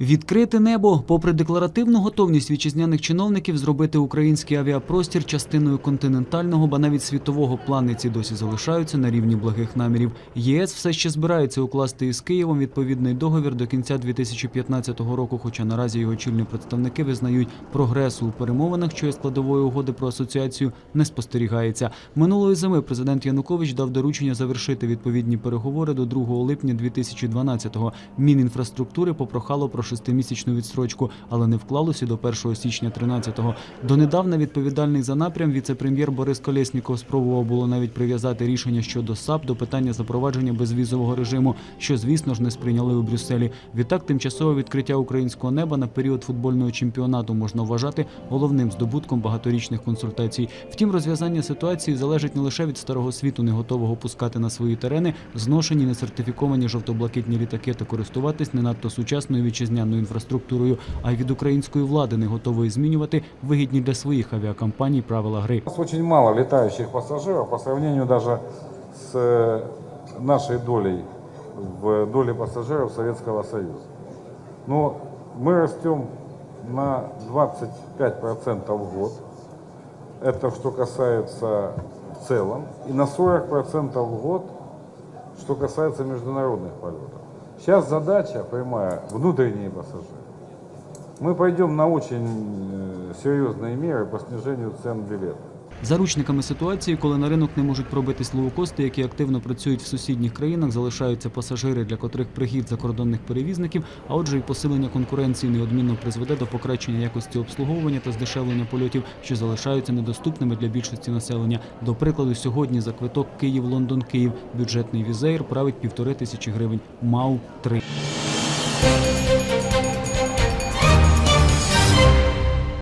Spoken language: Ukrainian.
Відкрите небо, попри декларативну готовність вітчизняних чиновників зробити український авіапростір частиною континентального, ба навіть світового планиці досі залишаються на рівні благих намірів. ЄС все ще збирається укласти із Києвом відповідний договір до кінця 2015 року. Хоча наразі його чільні представники визнають прогресу у перемовинах, що є складовою угоди про асоціацію, не спостерігається. Минулої зими президент Янукович дав доручення завершити відповідні переговори до 2 липня 2012-го. Мінінфраструктури попрохало про шестимісячну відстрочку, але не вклалося до 1 січня 13-го. Донедавна відповідальний за напрям віце-прем'єр Борис Колєсніков спробував було навіть прив'язати рішення щодо САП до питання запровадження безвізового режиму, що звісно ж не сприйняли у Брюсселі. Відтак, тимчасове відкриття українського неба на період футбольного чемпіонату можна вважати головним здобутком багаторічних консультацій. Втім, розв'язання ситуації залежить не лише від старого світу, не готового пускати на свої терени зношені несертифіковані жовто-блакитні літаки та користуватись не надто сучасною вітчизняною інфраструктурою, а й від української влади не готової змінювати вигідні для своїх авіакомпаній правила гри. У нас очень мало летающих пассажиров по сравнению даже с э, нашей долей в доле пассажиров Советского Союза. Но мы растем на 25% в год. Это что касается в целом. И на 40% в год, что касается международных полетов. Сейчас задача прямая – внутренние пассажиры. Мы пойдем на очень э, серьезные меры по снижению цен билетов. Заручниками ситуації, коли на ринок не можуть пробитись лоукости, які активно працюють в сусідніх країнах, залишаються пасажири, для котрих прихід закордонних перевізників, а отже, і посилення конкуренції неодмінно призведе до покращення якості обслуговування та здешевлення польотів, що залишаються недоступними для більшості населення. До прикладу, сьогодні за квиток Київ-Лондон-Київ бюджетний візеєр править півтори тисячі гривень. МАУ 3.